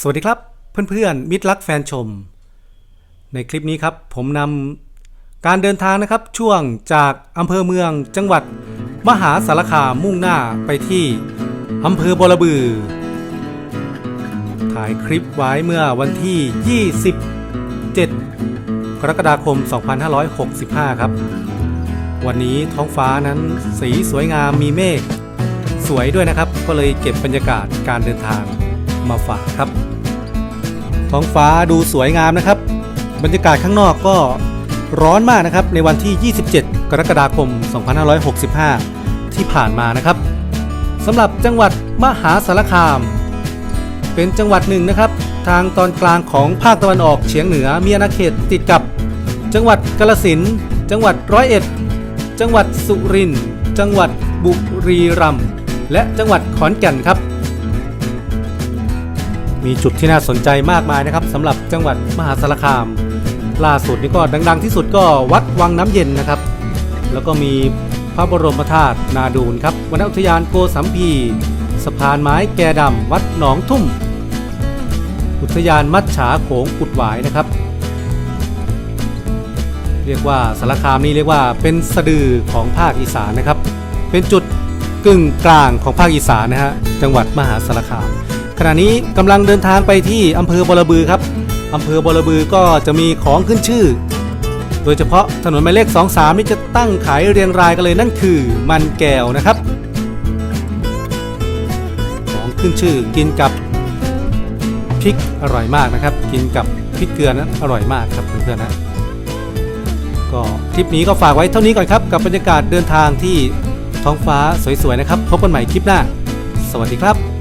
สวัสดีครับเพื่อนๆมิตรรักแฟนชม ในคลิปนี้ครับ ผมนำการเดินทางนะครับช่วงจากอำเภอเมืองจังหวัด มหาสารคามมุ่งหน้าไปที่อำเภอบระบือ ถ่ายคลิปไว้เมื่อวันที่ 27 กรกฎาคม 2565 ครับ วันนี้ท้องฟ้านั้นสีสวยงามมีเมฆสวยด้วยนะครับ ก็เลยเก็บบรรยากาศการเดินทาง มาฝากครับ ท้องฟ้าดูสวยงามนะครับ บรรยากาศข้างนอกก็ร้อนมากนะครับ ในวันที่ 27 กรกฎาคม 2565 ที่ผ่านมานะครับสำหรับจังหวัดมหาสารคาม เป็นจังหวัดหนึ่งนะครับ ทางตอนกลางของภาคตะวันออกเฉียงเหนือมีอาณาเขตติดกับ จังหวัดกาฬสินจังหวัดร้อยเอ็ด จังหวัดสุรินทร์จังหวัดบุรีรัมย์และจังหวัดขอนแก่นครับ มีจุดที่น่าสนใจมากมายนะครับสำหรับจังหวัดมหาสารคาม ล่าสุดนี่ก็ดัง ๆ ที่สุดก็วัดวังน้ำเย็นนะครับ แล้วก็มีพระบรมธาตุนาดูนครับวนอุทยานโกสัมพีสะพานไม้แกดำวัดหนองทุ่ม อุทยานมัดฉาโขงกุดหวายนะครับ เรียกว่าสารคามนี่เรียกว่าเป็นสะดือของภาคอีสานนะครับ เป็นจุดกึ่งกลางของภาคอีสานนะฮะจังหวัดมหาสารคาม ขณะนี้กำลังเดินทางไปที่อำเภอบระบือครับอำเภอบระบือก็จะมีของขึ้นชื่อ โดยเฉพาะถนนหมายเลข 23 นี่จะตั้งขายเรียงรายกันเลยนั่นคือมันแก้วนะครับ ของขึ้นชื่อกินกับพริกอร่อยมากนะครับ กินกับพริกเกลือนั้นอร่อยมากครับเพื่อนๆนะก็คลิปนี้ก็ฝากไว้เท่านี้ก่อนครับกับบรรยากาศเดินทางที่ท้องฟ้าสวยๆนะครับ พบกันใหม่คลิปหน้า สวัสดีครับ